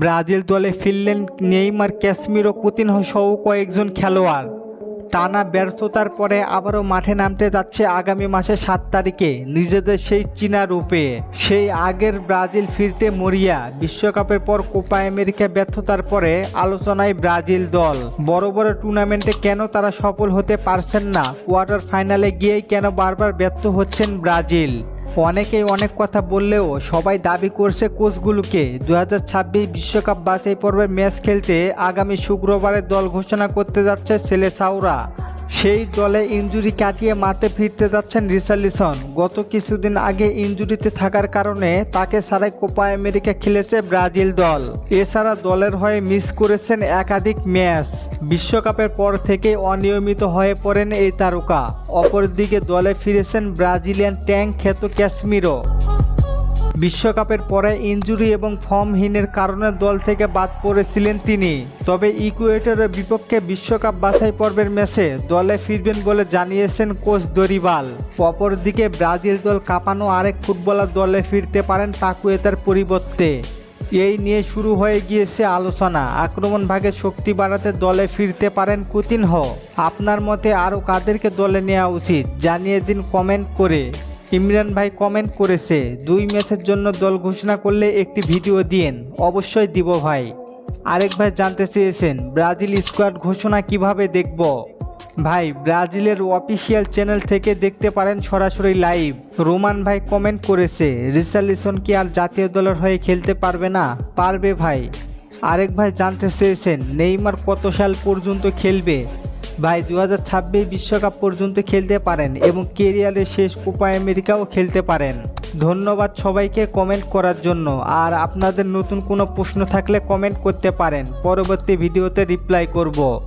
Brazil দলে ফিরলেন Neymar, Casemiro, Coutinho সহ কয়েকজন খেলোয়াড়। টানা ব্যর্থতার পরে আবারও মাঠে নামতে যাচ্ছে আগামী মাসে সাত তারিখে, নিজেদের সেই চীনা রূপে। সেই আগের ব্রাজিল ফিরতে মরিয়া, বিশ্বকাপের পর কোপা আমেরিকা ব্যর্থতার পরে আলোচনায় ব্রাজিল দল। বড় বড় টুর্নামেন্টে কেন তারা সফল হতে পারছেন না, কোয়ার্টার ফাইনালে গিয়েই কেন বারবার ব্যর্থ হচ্ছেন ব্রাজিল? অনেকেই অনেক কথা বললেও সবাই দাবি করছে কোচগুলোকে। দু হাজার বিশ্বকাপ বাছাই পর্বের ম্যাচ খেলতে আগামী শুক্রবারের দল ঘোষণা করতে যাচ্ছে সেলেসাউরা সেই দলে ইনজুরি কাটিয়ে মাঠে ফিরতে যাচ্ছেন রিসালিসন গত কিছুদিন আগে ইনজুরিতে থাকার কারণে তাকে ছাড়াই কোপা আমেরিকা খেলেছে ব্রাজিল দল। এছাড়া দলের হয়ে মিস করেছেন একাধিক ম্যাচ। বিশ্বকাপের পর থেকে অনিয়মিত হয়ে পড়েন এই তারকা। অপরদিকে দলে ফিরেছেন ব্রাজিলিয়ান ট্যাঙ্ক খ্যাত ক্যাসমিরো। বিশ্বকাপের পরে ইনজুরি এবং ফর্মহীনের কারণে দল থেকে বাদ পড়েছিলেন তিনি। তবে ইকুয়েটরের বিপক্ষে বিশ্বকাপ বাছাই পর্বের ম্যাচে দলে ফিরবেন বলে জানিয়েছেন কোচ দরিবাল। অপরদিকে ব্রাজিল দল কাঁপানো আরেক ফুটবলার দলে ফিরতে পারেন তাকুয়েতার পরিবর্তে। এই নিয়ে শুরু হয়ে গিয়েছে আলোচনা। আক্রমণ ভাগে শক্তি বাড়াতে দলে ফিরতে পারেন কুতিনহ। আপনার মতে আরও কাদেরকে দলে নেওয়া উচিত? জানিয়ে দিন কমেন্ট করে। ইমরান ভাই কমেন্ট করেছে, দুই ম্যাচের জন্য দল ঘোষণা করলে একটি ভিডিও দিন অবশ্যই দিব ভাই। আরেক ভাই জানতে চেয়েছেন, ব্রাজিল স্কোয়াড ঘোষণা কীভাবে দেখব? ভাই, ব্রাজিলের অফিসিয়াল চ্যানেল থেকে দেখতে পারেন সরাসরি লাইভ রোমান ভাই কমেন্ট করেছে রিসালিসন কি আর জাতীয় দলের হয়ে খেলতে পারবে না? পারবে ভাই। আরেক ভাই জানতে চেয়েছেন, নেইমার কত সাল পর্যন্ত খেলবে? ভাই দু বিশ্বকাপ পর্যন্ত খেলতে পারেন এবং কেরিয়ারের শেষ কোপা আমেরিকাও খেলতে পারেন। ধন্যবাদ সবাইকে কমেন্ট করার জন্য। আর আপনাদের নতুন কোনো প্রশ্ন থাকলে কমেন্ট করতে পারেন। পরবর্তী ভিডিওতে রিপ্লাই করব।